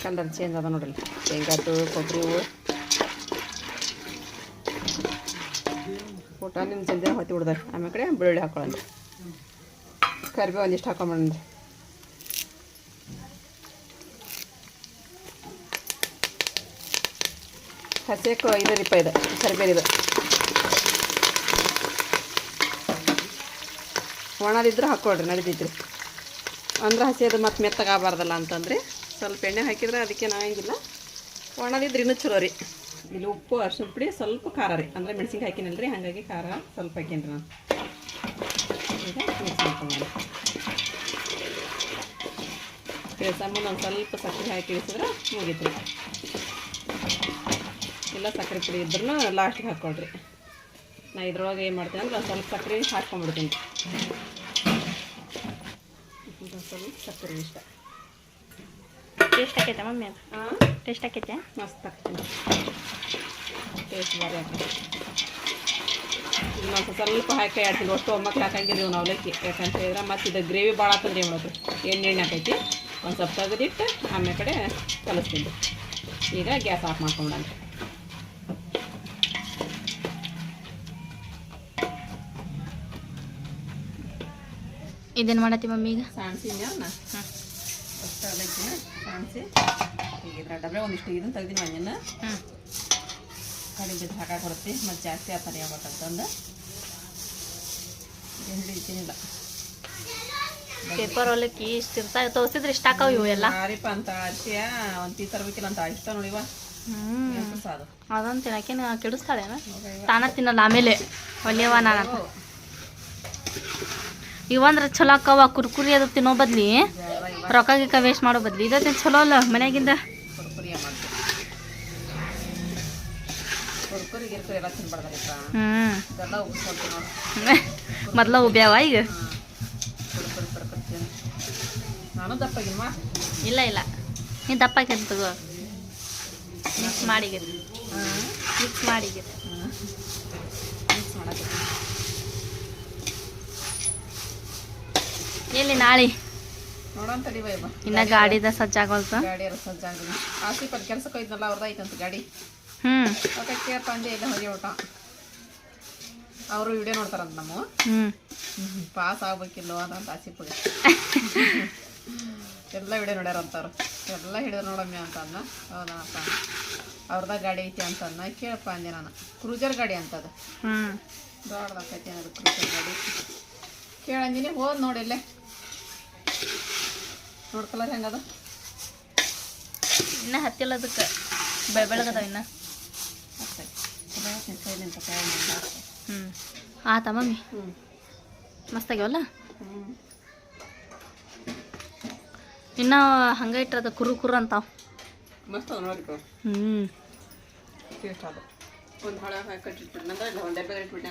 ಕಲರ್ ಚೇಂಜ್ ಅದ ನೋಡ್ರಿ. ಶೇಂಗಾದು ಕೊಬ್ಬರಿ ಹೂವು ಪುಟಾಣಿ ಜಲ್ದಿ ಹೊತ್ತಿ ಬಿಡ್ದಾರೆ. ಆಮೇಲೆ ಕಡೆ ಬೆಳ್ಳುಳ್ಳಿ ಹಾಕೊಳ್ಳೋಣ ಕರಿಬೇವು ಒಂದಿಷ್ಟು ಹಾಕೊಂಬಣ್ರಿ ಹಸಿಯಕ್ಕೆ ಐದು ರೂಪಾಯಿ ಇದು. ಕರಿಬೇವು ಒಣದಿದ್ರೆ ಹಾಕ್ಕೊಳ್ರಿ, ನಡೆದಿದ್ರೆ. ಅಂದ್ರೆ ಹಸಿಯದು ಮತ್ತೆ ಮೆತ್ತಗಾಗಬಾರ್ದಲ್ಲ ಅಂತಂದ್ರೆ ಸ್ವಲ್ಪ ಎಣ್ಣೆ ಹಾಕಿದ್ರೆ ಅದಕ್ಕೆ ಆಗಂಗಿಲ್ಲ ಒಣದಿದ್ರೆ ಇನ್ನೂ ಚಲೋ ರೀ. ಇಲ್ಲಿ ಉಪ್ಪು ಅರ್ಶಿನ ಪುಡಿ ಸ್ವಲ್ಪ ಖಾರ ರೀ. ಅಂದರೆ ಮೆಣಸಿನ್ಕಾಯಿ ಹಾಕಿನಲ್ಲ ರೀ, ಹಾಗಾಗಿ ಖಾರ ಸ್ವಲ್ಪ ಹಾಕೀನಿ ನಾನು. ಈಗ ಮಿಕ್ಸ್ ಒಂದು ಸ್ವಲ್ಪ ಸಕ್ಕರೆ ಹಾಕಿ ಇಳಿಸಿದ್ರೆ ಮುಗೀತು ಇಲ್ಲ ಸಕ್ಕರೆ ಪುಡಿ ಇದ್ರೂ ಲಾಸ್ಟಿಗೆ ಹಾಕ್ಕೊಳ್ರಿ. ನಾ ಇದ್ರೊಳಗೆ ಏನು ಮಾಡ್ತೀನಿ ಅಂದ್ರೆ ಸ್ವಲ್ಪ ಸಕ್ಕರೆ ಹಾಕ್ಕೊಂಡ್ಬಿಡ್ತೀನಿ. ಸ್ವಲ್ಪ ಸಕ್ಕರೆ ಇಷ್ಟ. ಟೇಸ್ಟ್ ಆಕೈತೆ ಮಮ್ಮಿ ಅದು? ಹಾಂ ಟೇಸ್ಟ್ ಆಕೈತೆ? ಮಸ್ತ್ ಆಗ್ತೀನಿ ಟೇಸ್ಟ್ ಭಾರಿ ಆಗ್ತದೆ. ಇನ್ನೊಂದು ಸ್ವಲ್ಪ ಹಾಕಿ ಆಡ್ತೀವಿ ಅಷ್ಟು ಒಮ್ಮಕ್ಕೆ ಹಾಕಂಗಿದ್ದೀವಿ ನಾವು ಅವಲಕ್ಕಿ ಯಾಕಂತ ಹೇಳಿದ್ರೆ ಮತ್ತು ಇದು ಗ್ರೇವಿ ಭಾಳ ಆಗ್ತದೆ ಏನು ಮಾಡೋದು ಎಣ್ಣೆ ಎಣ್ಣೆ ಹಾಕೈತಿ. ಒಂದು ಸ್ವಲ್ಪ ತೆಗೆದಿಟ್ಟು ಆಮೇಲೆ ಕಡೆ ಕಲಿಸ್ತೀನಿ. ಈಗ ಗ್ಯಾಸ್ ಆಫ್ ಮಾಡ್ಕೊಂಡ್ರೆ ಇದೇನು ಮಾಡತ್ತಿ ಮಮ್ಮಿ ಈಗ? ಸಾಣಿಸಿನ ಸಾಣಿಸಿ ಈಗ ಒಂದಿಷ್ಟು ಇದನ್ನು ತೆಗ್ದಿನಿ ಮಣ್ಣಿನ ಹ್ಮ್ ಕಡಿಮೆ ಬಿದ್ದು ಹಾಕಕ್ಕೆ ಬರುತ್ತೆ ಮತ್ತು ಜಾಸ್ತಿ ಆಗ್ತಾನೆ ಯಾವತ್ತಂತಂದು ಏನು ಹಿಡಿತೀನಿಲ್ಲ ಪೇಪರ್ ಅವಲಕ್ಕಿ ಇಷ್ಟು ಇರ್ತಾವ ತೋರಿಸಿದ್ರೆ ಇಷ್ಟ ಆಕಾವ ಇವು ಎಲ್ಲ. ಆರಿಪ ಅಂತ ಅರ್ಶಿಯ ಒಂದು ಪೀಸ್ ತರ್ಬೇಕಿಲ್ಲ ಅಂತ ಇಷ್ಟ ನೋಡಿವ ಸಾದು? ಅದೊಂದು ತಿನ್ನಕೇನು ಕೆಡಿಸ್ತಾಳೇನ? ತಾನ ತಿನ್ನಲ್ಲ ಆಮೇಲೆ. ಒಲ್ಯವ ನಾನು ಇವಂದ್ರೆ ಚಲೋ ಅಕ್ಕವ, ಕುರ್ಕುರಿ ಅದು ತಿನ್ನೋ ಬದ್ಲಿ. ರೊಕ್ಕ ಗಿಕ್ಕ ವೇಸ್ಟ್ ಮಾಡೋ ಬದ್ಲಿ. ಇದತ್ತೆ ಚಲೋ ಅಲ್ಲ ಮನ್ಯಾಗಿಂದ? ಹ್ಞೂ ಮೊದ್ಲ ಉಬ್ಯಾವ ಈಗ? ನಾನು ಇಲ್ಲ ಇಲ್ಲ. ನೀ ದಪ್ಪ ತಗೋ. ಮಿಕ್ಸ್ ಮಾಡಿಗಿರಿ. ಮಿಕ್ಸ್ ಮಾಡಿಗಿರಿ ಮಿಕ್ಸ್ ಮಾಡಕ್ಕೆ ಎಲ್ಲಿ ನಾಳೆ? ನೋಡೋಣ ತಡಿ ಇನ್ನ ಗಾಡಿದ ಸಜ್ಜಾಗೋಲ್ತ ಗಾಡಿ ಎಲ್ಲ ಸಜ್ಜಾಗಿಲ್ಲ ಆಸಿಫ್ ಅಲ್ಲಿ ಕೆಲ್ಸಕ್ಕೆ ಹೋಯ್ತಲ್ಲ ಅವ್ರದ್ದು ಐತಂತ ಗಾಡಿ. ಹ್ಞೂ ಅದಕ್ಕೆ ಇಲ್ಲ ಹೋಗಿ ಊಟ. ಅವರು ವಿಡಿಯೋ ನೋಡ್ತಾರಂತ ನಮ್ಮ ಹ್ಞೂ ಪಾಸ್ ಆಗ್ಬೇಕಿಲ್ಲೋ ಅಂತ ಎಲ್ಲ ವಿಡಿಯೋ ನೋಡ್ಯಾರಂತವ್ರು ಎಲ್ಲ ಹಿಡಿದ್ರು ನೋಡಮ್ಮ ಅಂತ ಅನ್ನ ಹೌದಪ್ಪ ಅವ್ರದ ಗಾಡಿ ಐತಿ ಅಂತ ಅನ್ನ ಕೇಳಪ್ಪ ಅಂದೆ ನಾನು. ಕ್ರೂಜರ್ ಗಾಡಿ ಅಂತದು ಹ್ಞೂ ದೊಡ್ಡದಾಕೈತಿ ಅನ್ನೋದು ಕ್ರೂಜರ್ ಗಾಡಿ. ಕೇಳಂದಿನಿ ಹೋದ್ ನೋಡಿಲ್ಲೇ ನೋಡ್ ಕಲರ್ ಹೆಂಗದ? ಇನ್ನ ಹತ್ತಿಲ್ಲ ಅದಕ್ಕೆ. ಬೆಳ ಬೆಳಗದ ಇನ್ನ. ಹ್ಞೂ ಆತ ಮಮ್ಮಿ. ಹ್ಞೂ ಮಸ್ತಾಗ್ಯಾವಲ್ಲ ಹ್ಞೂ ಇನ್ನ ಹಂಗ ಇಟ್ಟದ ಕುರು ಕುರು ಅಂತಾವ. ಮಸ್ತ್ ನೋಡ್ಕೊ ಹ್ಞೂ ಟೇಸ್ಟ್ ಅದು. ಒಂದು ಹೊಳೆ ಕಟ್ಟಿಟ್ಬಿಟ್ಟು ಇಲ್ಲ ಒಂದು ಡಬ್ಬೆ ಇಟ್ಬಿಟ್ಟು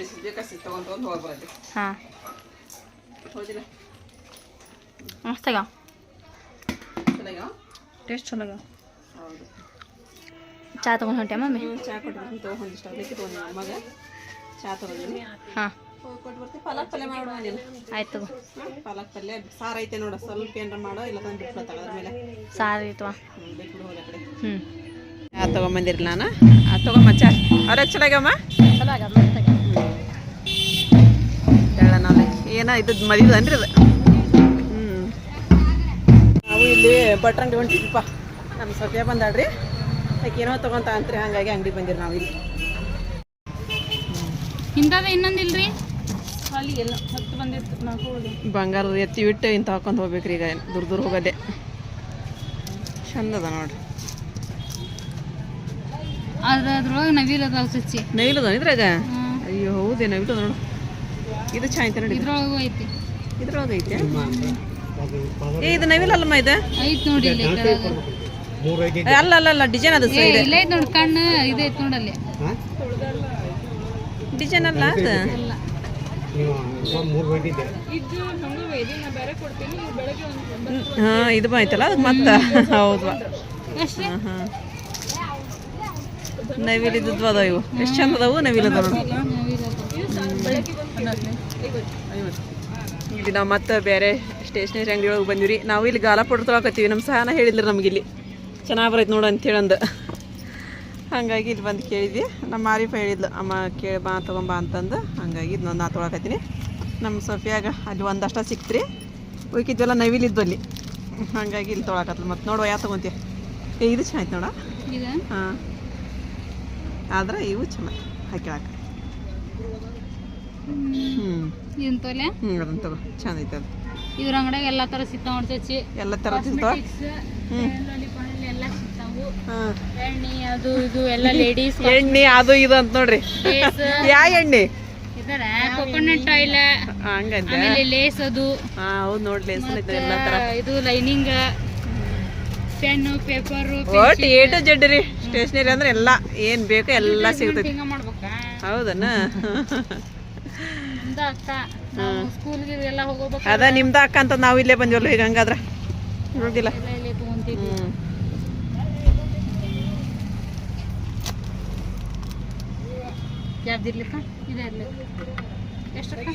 ಎಷ್ಟು ಹೋಗ್ಬಾರ್ದು. ಹಾಂ. ಹೌದಿಲ್ಲ ಮಸ್ತಾಗ್ಯಾವ ಆಗ್ಯಾವ. ಟೇಸ್ಟ್ ಚಲೋ ಆಗ್ಯಾವ ಹೌದು. ಚಾ ತಗೊಂಡು ಹೊಂಟೆ ಮಮ್ಮಿ? ಚಾ ಕೊಟ್ಟು ತೊಗೊಂಡು ಒಂದಿಷ್ಟು ಅವಲಕ್ಕಿ ತೊಗೊಂಡು ಮಗ ಚಾ ತೊಗೊಂಡಿನಿ ಹಾಂ. ಕೊಟ್ಟು ಬರ್ತೀವಿ ಪಾಲಕ್ ಪಲ್ಯ ಮಾಡ್ಬಿಡು ಅಂದಿಲ್ಲ ಆಯ್ತು ಪಾಲಕ್ ಪಲ್ಯ. ಸಾರು ಐತೆ ನೋಡು. ಸ್ವಲ್ಪ ಏನಾರ ಮಾಡೋ ಇಲ್ಲ ತಂದು ಬಿಟ್ಬಿಡ್ತಾಳೆ ಅದ್ರ ಮೇಲೆ. ಸಾರಿ ಐತವ ಹ್ಞೂ ಬಿಟ್ಬಿಡು ಹೋಗಿ ಆ ಕಡೆ. ಹ್ಞೂ ಚಾ ತೊಗೊಂಬಂದಿರಲಿಲ್ಲ ನಾನು? ಆ ತೊಗೊಂಬ ಚಾ ಅವ್ರಿಗೆ ಚಲೋ ಆಗ್ಯಾವ ಚಲೋ ನಾವು ಏನೋ ಇದು ಮದುವೆ ಅನ್ರಿ ಅದು ನಾವು ಬಟ್ರ್ ಅಂಗಡಿ ಹೊಂಟಿದ್ವಿಪ್ಪ ನಮ್ಮ ಸತ್ಯ ಬಂದಾಡ್ರಿ ಅದಕ್ಕೆ ಏನೋ ತೊಗೊಂತ ಅಂತ್ರಿ ಹಾಗಾಗಿ ಅಂಗಡಿ ಬಂದಿರಿ ನಾವು ಇಲ್ಲಿ. ಹಿಂದದ ಇನ್ನೊಂದಿಲ್ರಿ ಅಲ್ಲಿ ಎಲ್ಲ ಹತ್ತು ಬಂದಿತ್ತು ನಾಲ್ಕು ಬಂಗಾರದ ಎತ್ತಿ ಬಿಟ್ಟು ಇಂತ ಹಾಕೊಂಡು ಹೋಗ್ಬೇಕ್ರಿ ಈಗ ದೂರ ದೂರ ಹೋಗೋದೆ. ಚಂದದ ಅದ ನೋಡ್ರಿ. ಅದ್ರ ಅದ್ರೊಳಗೆ ನವಿಲದ ಸಚ್ಚಿ. ನವಿಲದ ಇದ್ರಾಗ? ಅಯ್ಯೋ ಹೌದೇ ನವಿಲದ ನೋಡು. ಇದು ಚೆನ್ನಾಗಿ ನೋಡಿ. ಇದ್ರೊಳಗೂ ಐತಿ. ಇದ್ರೊಳಗೆ ಐತೆ? ಏ ಇದು ನವಿಲ ಅಲ್ಲಮ್ಮ ಇದು? ಐತ್ ನೋಡಿ ಇಲ್ಲಿ ಅಲ್ಲ ಅಲ್ಲ ಅಲ್ಲ ಡಿಸೈನ್ ಅದು ಏ, ಇಲ್ಲ ಐತ್ ನೋಡಿ ಕಣ್ಣು ಇದು ಐತ್ ನೋಡಲ್ಲಿ. ಡಿಸೈನ್ ಅಲ್ಲ ಅದು? ಎಲ್ಲ ಹಾ ಇದು ಐತಲ್ಲ ಅದಕ್ಕೆ ಮತ್ತೆ? ಹೌದು. ಅಷ್ಟೇ? ಹಾಂ ಹಾಂ ನವಿಲ್ ಅದಾವ ಇವು. ಎಷ್ಟು ಚಂದ ಅದಾವು ನವಿಲ್ ಅದಾವ ನೋಡಿ. ಇಲ್ಲಿ ನಾವು ಮತ್ತೆ ಬೇರೆ ಸ್ಟೇಷನರಿ ಅಂಗಡಿ ಒಳಗೆ ಬಂದಿವಿ ರೀ ನಾವು ಇಲ್ಲಿ ಗಾಲ ಪೌಡ್ರ್ ತೊಗೊಳಕತ್ತೀವಿ. ನಮ್ಮ ಸಹನ ಹೇಳಿದ್ರು ನಮ್ಗೆ ಇಲ್ಲಿ ಚೆನ್ನಾಗಿ ಬರೈತೆ ನೋಡು ಅಂತೇಳಿ ಅಂದ ಹಾಗಾಗಿ ಇಲ್ಲಿ ಬಂದು ಕೇಳಿದ್ವಿ. ನಮ್ಮ ಮಾರಿಫ ಹೇಳಿದ್ಲು ಅಮ್ಮ ಕೇಳಿ ಬಾ ತೊಗೊಂಬ ಅಂತಂದು. ಹಾಗಾಗಿ ಇದು ನಾ ತೊಗೊಳಕತ್ತೀನಿ ನಮ್ಮ ಸೊಫಿಯಾಗ ಅಲ್ಲಿ ಒಂದಷ್ಟ ಸಿಕ್ತ್ರಿ. ಉಳ್ಕಿದ್ವೆಲ್ಲ ನವಿಲಿದ್ದು ಅಲ್ಲಿ. ಹಾಗಾಗಿ ಇಲ್ಲಿ ತೊಗೊಳಕತ್ಲು. ಮತ್ತು ನೋಡುವ ಯಾವ ತೊಗೊಂತೀಯ? ಏ ಇದು ಚೆನ್ನಾಯ್ತು ನೋಡ. ಹಾಂ. ಆದ್ರೆ ಇವು ಚೆನ್ನಾಗಿ ಹಾಕಿಳಾಕ ಹ್ಞೂ ಹ್ಞೂ ಅದನ್ನು ತಗೋ. ಚೆಂದೈತೆ ಐತೆ ಅದು. ಇದ್ರ ಅಂಗಡಿಯಾಗ ಎಲ್ಲಾ ತರ ಸಿಗ್ತಾವ ನೋಡ್ತೈತಿ ಎಲ್ಲ ತರ ಸಿಗ್ತಾವ? ಎಣ್ಣೆ ಅದು ಇದು ಎಲ್ಲ ಲೇಡೀಸ್ ಎಣ್ಣೆ ಅದು ಇದು ಅಂತ ನೋಡ್ರಿ. ಯಾ ಎಣ್ಣೆ? ಕೊಕೊನಟ್ ಆಯಿಲ್ ಹಂಗಂತೆ. ಆಮೇಲೆ ಲೇಸ್ ಅದು. ಹೌದು ನೋಡಿ ಲೇಸ್ ಎಲ್ಲ ಥರ ಇದು ಲೈನಿಂಗ್ ಪೆನ್ನು ಪೇಪರ್ ಒಟ್ಟು ಏ ಟು ಜೆಡ್ ರೀ. ಸ್ಟೇಷನರಿ ಅಂದ್ರೆ ಎಲ್ಲ ಏನ್ ಬೇಕು ಎಲ್ಲಾ ಸಿಗ್ತೈತಿ. ಹೌದನ? ಅಕ್ಕ. ನಾವು ಸ್ಕೂಲ್ಗೆ ಎಲ್ಲ ಹೋಗೋಬೇಕು ಅದ ನಿಮ್ದ ಅಕ್ಕ ಅಂತ ನಾವು ಇಲ್ಲೇ ಬಂದಿವಲ್ಲ ಈಗ ಹಂಗಾದ್ರೆ ಹ್ಞೂ ಯಾವ್ದು ಇರ್ಲಿಕ್ಕ ಇದೆ ಇರ್ಲಿಕ್ಕ ಎಷ್ಟಕ್ಕ?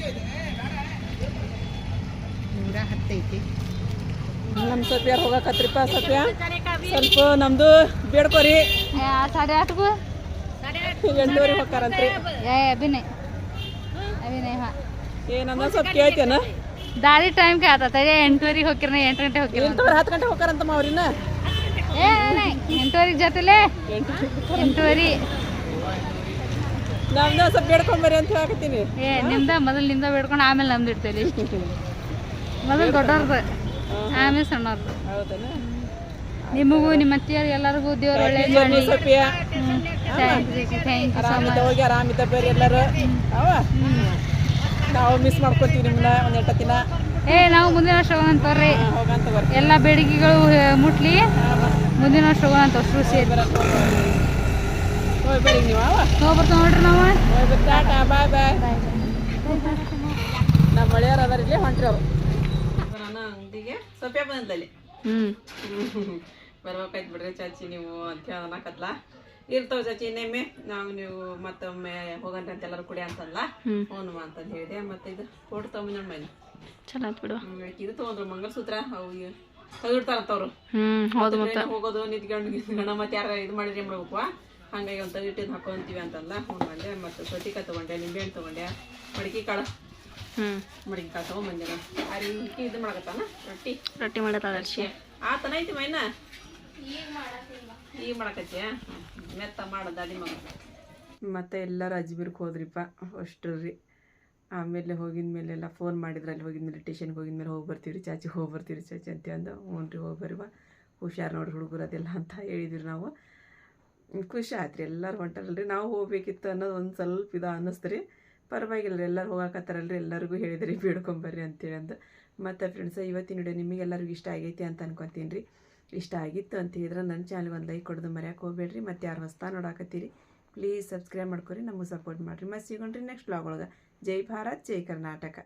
ನೂರ ಹತ್ತೈತಿ. ನಮ್ಮ ಸತ್ಯಾರ ಹೋಗಕತ್ರಿಪ್ಪ ಸತ್ಯ. ಸ್ವಲ್ಪ ನಮ್ದು ಬೇಡ್ಕೋರಿ. ಸಾಡೆ ಆಟ್ಗೂ? ಎಂಟೂವರೆ ಹೋಗ್ತಾರಂತ್ರಿ. ಏ ಅಭಿನಯ್. ಅಭಿನಯ್ ಹಾ ಏನಂದ ಸ್ವಲ್ಪ ಕೇಳ್ತೇನ. ದಾರಿ ಟೈಮ್ ಕೆ ಆತ ತಡೆ ಎಂಟುವರೆಗೆ ಹೋಗಿರ್ನ ಎಂಟು ಗಂಟೆ ಹೋಗಿರ ಎಂಟುವರೆ ಹತ್ತು ಗಂಟೆ ಹೋಗ್ತಾರಂತಮ್ಮ ಅವ್ರಿನ ಏ ಎಂಟುವರೆಗೆ ಜೊತೆಲೆ? ಎಂಟುವರೆ. ನಮ್ದ ಸ್ವಲ್ಪ ಬೇಡ್ಕೊಂಬರಿ ಅಂತ ಹೇಳಕತ್ತೀನಿ. ಏ ನಿಮ್ದ ಮೊದಲು ನಿಮ್ದ ಬೇಡ್ಕೊಂಡು ಆಮೇಲೆ ನಮ್ದು ಇಡ್ತೇವೆ ಮೊದಲು ದೊಡ್ಡವ್ರದ್ದು ಆಮೇಲೆ ಸಣ್ಣವ್ರದ್ದು ಹೌದನ? ನಿಮಗೂ ನಿಮ್ಮ ಅತ್ತಿಯವ್ರಿಗೆ ಎಲ್ಲರಿಗೂ ದೇವ್ರು ಒಳ್ಳೆ ಮಾಡಿ ಸೊಪ್ಪಿಯ thank you thank you so much ಹೋಗಿ ಆರಾಮಿದ್ದ ಬೇರೆ ಎಲ್ಲರೂ. ಅವ ನಾವು ಮಿಸ್ ಮಾಡ್ಕೊತೀವಿ ನಿಮ್ಮನ್ನ ಒಂದ್ ಎಂಟ ದಿನ. ಏ ನಾವು ಮುಂದಿನ ವರ್ಷ ಹೋಗಂತವ್ರಿ ಹೋಗಂತ ಬರ್ರಿ ಎಲ್ಲ ಬೇಡಿಕೆಗಳು ಮುಟ್ಲಿ. ಮುಂದಿನ ವರ್ಷ ಹೋಗಂತ ಅಷ್ಟು ಸೇರಿ. ಹೋಗಿ ಬರ್ರಿ ನೀವು ಅವ ಹೋಗಿ ಬರ್ತಾವ ನೋಡ್ರಿ ನಾವು. ಟಾಟಾ ಬಾಯ್ ಬಾಯ್. ನಮ್ಮ ಮಳೆಯವ್ರು ಅದಾರ ಇಲ್ಲಿ ಹೊಂಟ್ರಿ ಅವರು. ನಾನು ಅಂಗಡಿಗೆ. ಸೊಪ್ಪೆ ಬಂದಲ್ಲಿ ಹ್ಮ್. ಬರ್ಬೇಕಾಯ್ತು ಬಿಡ್ರಿ ಚಾಚಿ ನೀವು ಅಂತ ಹೇಳಿ ಅನ್ನಕತ್ಲ ಇರ್ತಾವ ಚಾಚಿ ಇನ್ನೊಮ್ಮೆ ನಾವು ನೀವು ಮತ್ತೊಮ್ಮೆ ಹೋಗಂತ ಅಂತ ಎಲ್ಲರೂ ಕುಡಿ ಅಂತಲ್ಲ? ಹೋನ್ವ ಹ್ಞೂ ಅಂತಂದು ಹೇಳಿದೆ. ಮತ್ತೆ ಇದು ಕೊಟ್ಟು ನಮ್ಮ ಮನೆ ಚಲೋ ಬಿಡು. ಇದು ತಗೊಂಡ್ರು ಮಂಗಲಸೂತ್ರ ಅವು ತೆಗಿಡ್ತಾರಂತವ್ರು. ಹ್ಮ್ ಹೌದು ಮತ್ತೆ ಹೋಗೋದು ನಿಂತ್ಕೊಂಡು ನಿಂತ್ಕೊಂಡು ಮತ್ತೆ ಯಾರು ಇದು ಮಾಡಿದ್ರೆ ಏನ್ ಮಾಡ್ಬೇಕು ಹಂಗಾಗಿ ಒಂದು ತೆಗಿಟ್ಟಿದ್ದು ಹಾಕೊಂತೀವಿ ಅಂತಲ್ಲ ಹ್ಞೂ ಬಂದೆ ಮತ್ತು ಸೌತಿಕಾಯಿ ತೊಗೊಂಡೆ ನಿಂಬೆಹಣ್ಣು ತೊಗೊಂಡೆ. ಮಡಿಕೆ ಕಾಳು. ಹ್ಮ್. ಮಡಿಕೆ ಕಾಳು ತೊಗೊಂಬಂದೆ ಅರಿ ಇದು ಮಾಡಕತ್ತಾನ? ರೊಟ್ಟಿ. ರೊಟ್ಟಿ ಮಾಡತ್ತ ಅರ್ಶಿ ಆತನ ಐತಿ ಮೈನ ಈಗ ಮಾಡಕತ್ತೀಯ ಮೆತ್ತ ಮಗ. ಎಲ್ಲರೂ ಅಜ್ಮೀರ್ಗೆ ಹೋದ್ರಿಪ್ಪ ಅಷ್ಟ್ರು ರೀ. ಆಮೇಲೆ ಹೋಗಿದ ಮೇಲೆ ಎಲ್ಲ ಫೋನ್ ಮಾಡಿದ್ರು ಅಲ್ಲಿ ಹೋಗಿದ್ಮೇಲೆ ಟೇಷನ್ಗೆ ಹೋಗಿದ್ಮೇಲೆ ಹೋಗಿ ಬರ್ತೀವಿ ರೀ ಚಾಚಿ ಹೋಗಿ ಬರ್ತೀವಿ ರೀ ಚಾಚಿ ಅಂತ ಅಂದು ಹ್ಞೂ ರೀ ಹೋಗಿ ಬರುವ ಹುಷಾರು ನೋಡಿ ಹುಡುಗರು ಅದೆಲ್ಲ ಅಂತ ಹೇಳಿದ್ರಿ ನಾವು. ಖುಷಿ ಆಯ್ತು ರೀ ಎಲ್ಲರೂ ಹೊಂಟಾರಲ್ರಿ. ನಾವು ಹೋಗ್ಬೇಕಿತ್ತು ಅನ್ನೋದು ಒಂದು ಸ್ವಲ್ಪ ಇದು ಅನ್ನಿಸ್ತು ರೀ ಪರವಾಗಿಲ್ಲ ರೀ ಎಲ್ಲರೂ ಹೋಗಾಕತ್ತಾರಲ್ರಿ ಎಲ್ಲರಿಗೂ ಹೇಳಿದ್ರಿ ಬೇಡ್ಕೊಂಬರ್ರಿ ಅಂತೇಳಿ ಅಂದು ಮತ್ತು ಫ್ರೆಂಡ್ಸ್ ಇವತ್ತಿನ ವಿಡಿಯೋ ನಿಮಗೆಲ್ಲರಿಗೂ ಇಷ್ಟ ಆಗೈತಿ ಅಂತ ಅನ್ಕೊತೀನಿ ರೀ. ಇಷ್ಟ ಆಗಿತ್ತು ಅಂತ ಹೇಳಿದ್ರೆ ನನ್ನ ಚಾನಲ್ಗೆ ಒಂದು ಲೈಕ್ ಕೊಡೋದು ಮರ್ಯಾಕೆ ಹೋಗ್ಬೇಡ್ರಿ. ಮತ್ತು ಯಾರು ಹೊಸ್ತಾ ನೋಡಾಕತ್ತೀರಿ ಪ್ಲೀಸ್ ಸಬ್ಸ್ಕ್ರೈಬ್ ಮಾಡ್ಕೊರಿ, ನಮಗೆ ಸಪೋರ್ಟ್ ಮಾಡಿರಿ. ಮತ್ತು ಸಿಗೋಣ್ರಿ ನೆಕ್ಸ್ಟ್ ಬ್ಲಾಗ್ ಒಳಗೆ. ಜೈ ಭಾರತ್, ಜೈ ಕರ್ನಾಟಕ.